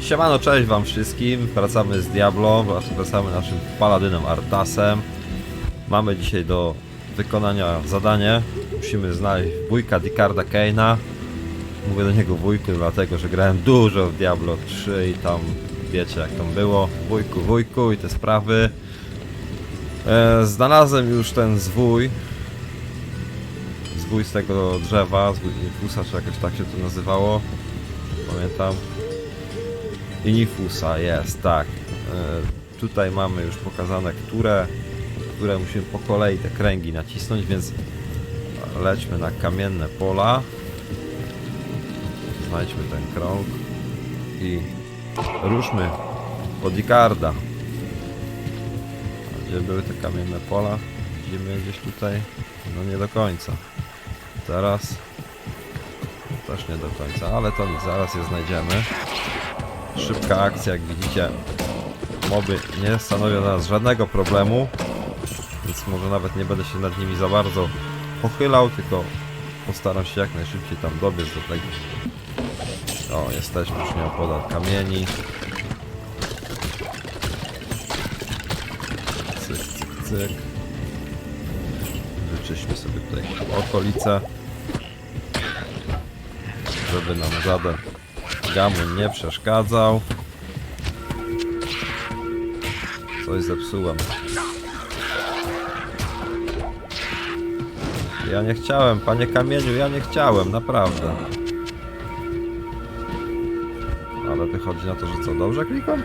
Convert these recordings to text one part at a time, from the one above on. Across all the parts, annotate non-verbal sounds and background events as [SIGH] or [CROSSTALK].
Siemano, cześć wam wszystkim. Wracamy z Diablo, wracamy naszym paladynem Artasem. Mamy dzisiaj do wykonania zadanie. Musimy znaleźć wujka Dicarda Kane'a. Mówię do niego wujku, dlatego że grałem dużo w Diablo 3 i tam wiecie jak tam było. Wujku, wujku i te sprawy. E, znalazłem już ten zwój. Zwój z tego drzewa, zwój Nifusa, czy jakoś tak się to nazywało. Pamiętam. Inifusa jest, tak. E, tutaj mamy już pokazane, które, które musimy po kolei te kręgi nacisnąć, więc lećmy na kamienne pola. Znajdźmy ten krąg i ruszmy po Dicarda. A Gdzie były te kamienne pola? Widzimy gdzieś tutaj? No nie do końca. Teraz też nie do końca, ale to nic, zaraz je znajdziemy. Szybka akcja, jak widzicie. Moby nie stanowią dla nas żadnego problemu, więc może nawet nie będę się nad nimi za bardzo pochylał, tylko postaram się jak najszybciej tam dobiec do tego. O, jesteśmy już nieopodal kamieni. Cyk, cyk, cyk. Wyczyśmy sobie tutaj okolice, żeby nam żaden gamun nie przeszkadzał. Coś zepsułem. Ja nie chciałem, panie kamieniu, ja nie chciałem, naprawdę. Ale wychodzi na to, że co, dobrze klikam?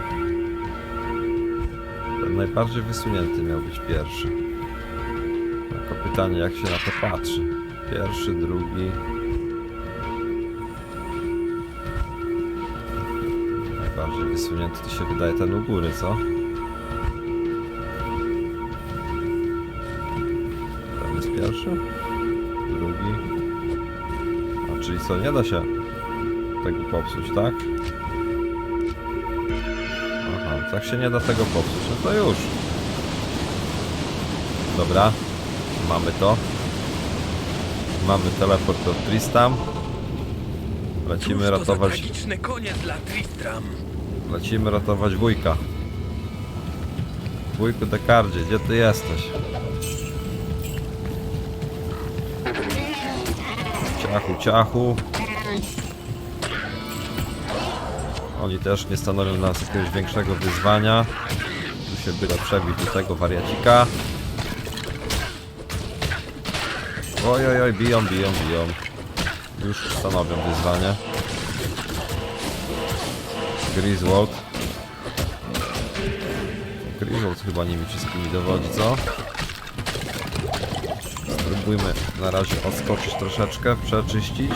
Ten najbardziej wysunięty miał być pierwszy. Tylko pytanie, jak się na to patrzy. Pierwszy, drugi. Najbardziej wysunięty to się wydaje ten u góry, co? Ten jest pierwszy, drugi. A czyli co, nie da się tego popsuć, tak? Aha, tak się nie da tego popsuć, no to już. Dobra, mamy to. Mamy teleport do Tristam. Lecimy ratować tragiczny koniec dla Tristram. Lecimy ratować wujka. Wujku Dekardzie, gdzie ty jesteś? Ciachu, ciachu. Oni też nie stanowią dla nas jakiegoś większego wyzwania. Tu się byle przebić do tego wariacika. Oj, oj, oj, biją, biją, biją. Już stanowią wyzwanie. Griswold. Griswold chyba nimi wszystkimi dowodzi, co? Spróbujmy na razie odskoczyć troszeczkę, przeczyścić.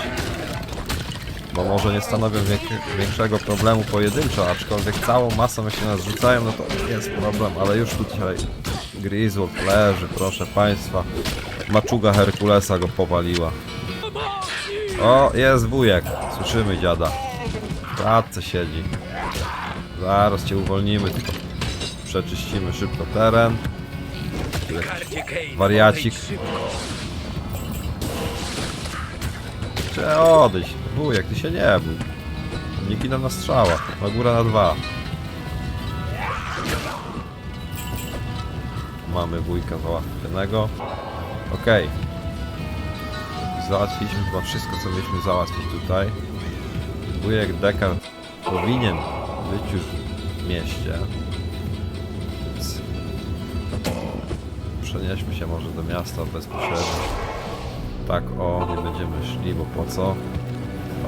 Bo może nie stanowią większego problemu pojedynczo, aczkolwiek całą masą się nas rzucają, no to jest problem, ale już tutaj Griswold leży, proszę Państwa. Maczuga Herkulesa go powaliła. O, jest wujek. Słyszymy dziada. W siedzi. Zaraz cię uwolnimy, tylko przeczyścimy szybko teren. Wariacik. Czy odejść? Wujek, ty się nie bój. Nie ginę na strzałach. Na górę na dwa. Mamy wujka załatwionego. Okej. Załatwiliśmy chyba wszystko, co mieliśmy załatwić tutaj. Wujek Dekard powinien być już w mieście. Więc przenieśmy się może do miasta bezpośrednio. Tak, o, nie będziemy szli, bo po co?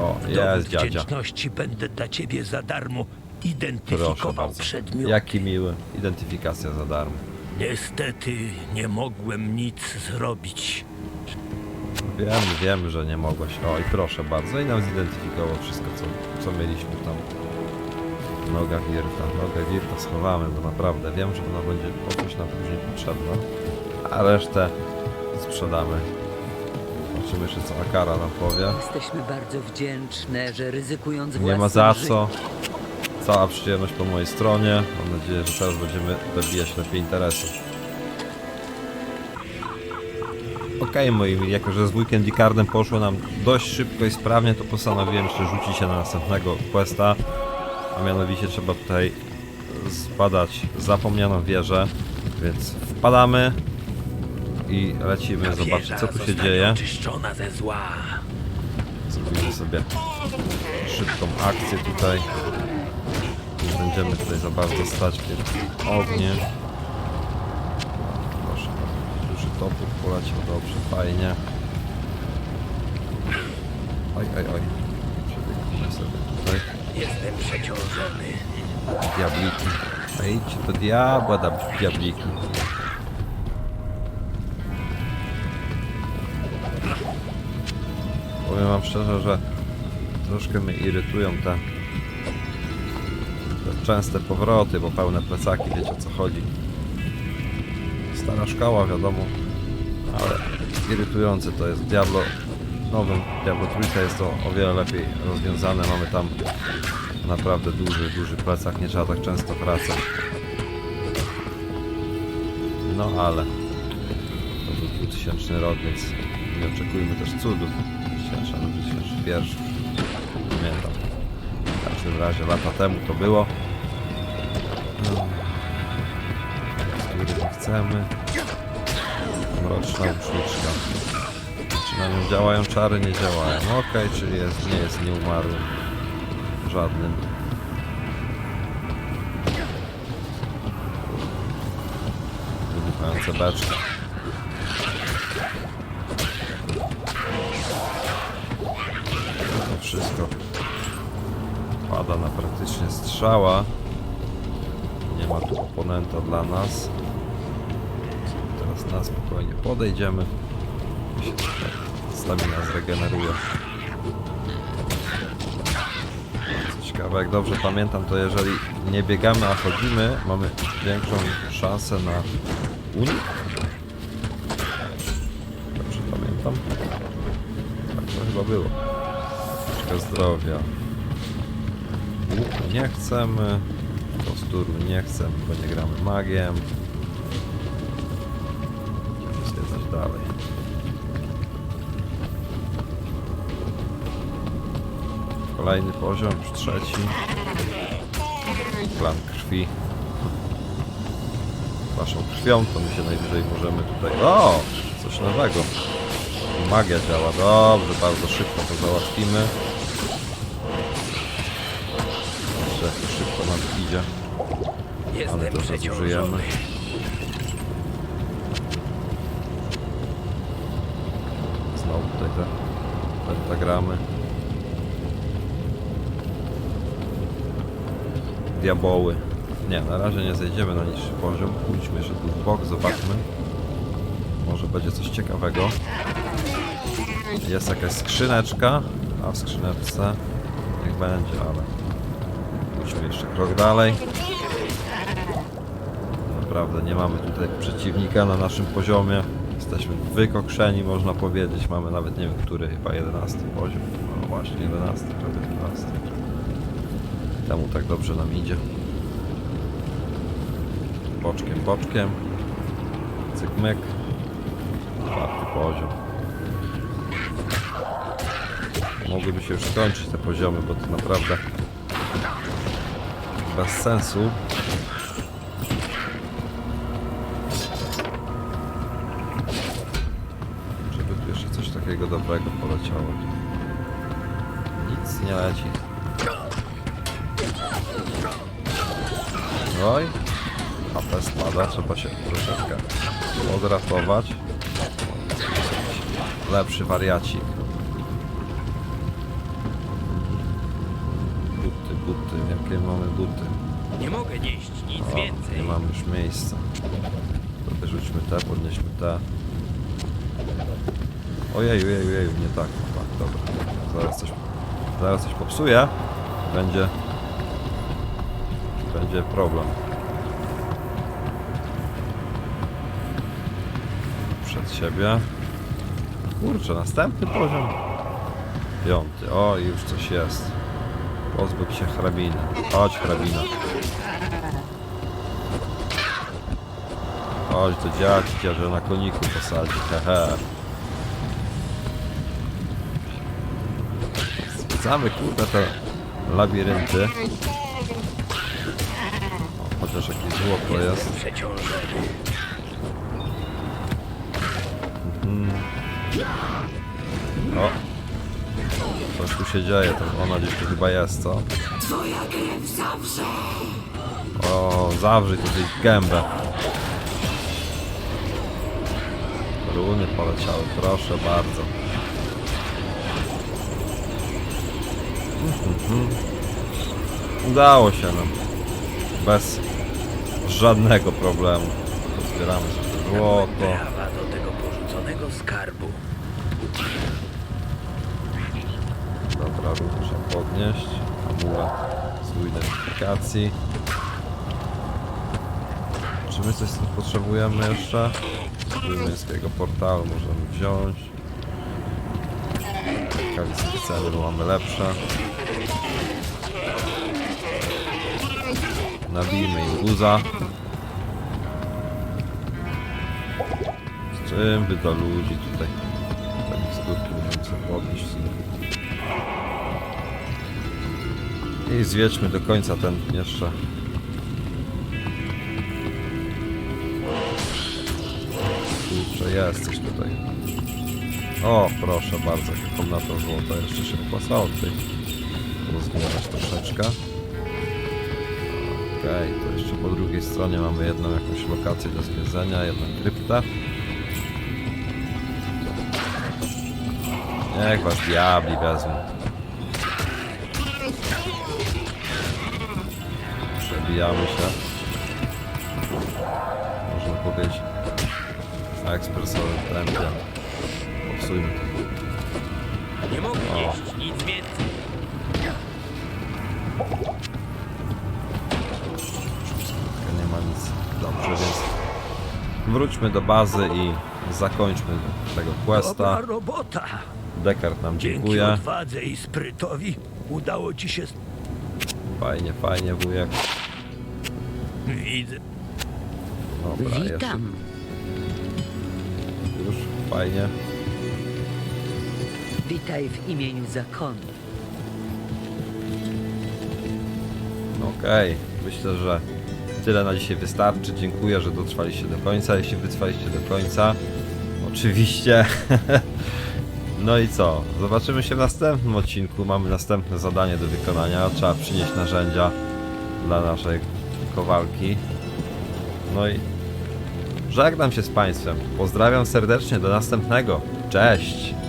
O, jest Dowód dziadzia. wdzięczności będę dla ciebie za darmo Proszę identyfikował bardzo. przedmiot. Jaki miły. Identyfikacja za darmo. Niestety nie mogłem nic zrobić. Wiem, wiem, że nie mogłeś. O, i proszę bardzo. I nam zidentyfikował wszystko, co, co mieliśmy tam. Noga wirta. Nogę wirta schowamy, bo naprawdę wiem, że ona będzie po coś nam później potrzebna. A resztę sprzedamy. Zobaczymy jeszcze co Akara nam powie. Jesteśmy bardzo wdzięczne, że ryzykując Nie ma za co. Cała przyjemność po mojej stronie. Mam nadzieję, że teraz będziemy dobijać lepiej interesów. Okej, moi mili, jako że z Weekend Cardem poszło nam dość szybko i sprawnie, to postanowiłem jeszcze rzucić się na następnego questa. A mianowicie trzeba tutaj zbadać zapomnianą wieżę, więc wpadamy i lecimy zobaczyć co tu się dzieje. oczyszczona ze zła. Zrobimy sobie szybką akcję tutaj. Nie będziemy tutaj za bardzo stać przed ogniem. Proszę, duży topór poleciał dobrze, fajnie. Oj, oj, oj. Jestem przeciążony. Diabliki. No idź do diabła, da diabliki. Powiem wam szczerze, że troszkę mnie irytują te, te częste powroty, bo pełne plecaki, wiecie o co chodzi. Stara szkoła, wiadomo, ale irytujące to jest. Diablo, nowym Diablo trójka jest to o wiele lepiej rozwiązane. Mamy tam naprawdę duży, duży plecak, nie trzeba tak często wracać. No ale to był 2000 rok, więc nie oczekujmy też cudów. 2000 albo 2001. Nie Pamiętam. W każdym razie lata temu to było. Który chcemy. Mroczna uczniczka. Na nią działają czary? Nie działają. No Okej, czyli jest, nie jest nieumarłym. Żadnym. Wybuchające beczki. To wszystko pada na praktycznie strzała. Nie ma tu oponenta dla nas. Teraz na spokojnie podejdziemy. Stamina zregeneruje. Co ciekawe, jak dobrze pamiętam, to jeżeli nie biegamy, a chodzimy, mamy większą szansę na unik. Dobrze pamiętam? Tak to chyba było. Troszkę zdrowia. Łuku nie chcemy. Kosturu nie chcemy, bo nie gramy magiem. Idziemy zwiedzać dalej. Kolejny poziom, już trzeci. Plan krwi. Waszą krwią to my się najwyżej możemy tutaj... O! Coś nowego. Magia działa. Dobrze, bardzo szybko to załatwimy. Jeszcze szybko nam idzie. Ale to zużyjemy. Znowu tutaj te pentagramy. Diaboły. Nie, na razie nie zejdziemy na niższy poziom. Pójdźmy jeszcze tu w bok, zobaczmy. Może będzie coś ciekawego. Jest jakaś skrzyneczka, a w skrzyneczce niech będzie, ale pójdźmy jeszcze krok dalej. Naprawdę nie mamy tutaj przeciwnika na naszym poziomie. Jesteśmy wykokszeni, można powiedzieć. Mamy nawet nie wiem, który, chyba 11 poziom. No właśnie, 11, prawie 12. Temu tak dobrze nam idzie. Boczkiem, boczkiem. Cyk, myk. Czwarty poziom. Mogłyby się już skończyć te poziomy, bo to naprawdę bez sensu. Żeby tu jeszcze coś takiego dobrego poleciało. Nic nie leci. Oj, HP spada, trzeba się troszeczkę odratować. Lepszy wariacik. Buty, buty, jakie mamy buty? Nie mogę nieść nic O, więcej. nie mamy już miejsca. To wyrzućmy te, podnieśmy te. Ojej, ojej, ojej, nie tak, no tak, dobra. Zaraz coś, zaraz coś popsuję. Będzie, będzie problem. Przed siebie. Kurczę, następny poziom. Piąty. O, już coś jest. Pozbyć się hrabiny. Chodź, hrabina. Chodź do dziadcia, że na koniku posadzi, hehe. Zwiedzamy kurde te labirynty. Złoto jest. Jestem przeciążony. O! Coś tu się dzieje, to ona gdzieś tu chyba jest, co? Twoja krew zawrze. O, zawrzyj tutaj gębę. Runy poleciały, proszę bardzo. Mhm. Udało się nam. Bez żadnego problemu. Zbieramy sobie złoto. Prawa do tego porzuconego skarbu. Dobra, ruch trzeba podnieść. Amulet z identyfikacji. Czy my coś z tym potrzebujemy jeszcze? Tego portalu możemy wziąć. Bo mamy lepsze. Nabijmy im guza. Z czym by do ludzi tutaj? Miksturki możemy sobie podnieść. I zwiedźmy do końca ten jeszcze. Kurczę, jest coś tutaj. O, proszę bardzo, jaką na to złoto jeszcze się opłacało tutaj rozwijać troszeczkę. Okej, to jeszcze po drugiej stronie mamy jedną jakąś lokację do zwiedzenia, jedną kryptę. Niech was diabli wezmą. Przebijamy się. Można powiedzieć w ekspresowym tempie. Popsujmy to. Nie mogę O. wróćmy do bazy i zakończmy tego questa. Dobra robota. Descartes nam Dzięki dziękuję. odwadze i sprytowi udało ci się... Fajnie, fajnie wujek. Widzę. Dobra, jeszcze Witam. już fajnie. Witaj w imieniu zakonu. Okej, myślę, że tyle na dzisiaj wystarczy. Dziękuję, że dotrwaliście do końca. Jeśli wytrwaliście do końca, oczywiście. [LAUGHS] No i co? Zobaczymy się w następnym odcinku. Mamy następne zadanie do wykonania. Trzeba przynieść narzędzia dla naszej kowalki. No i żegnam się z Państwem. Pozdrawiam serdecznie. Do następnego. Cześć!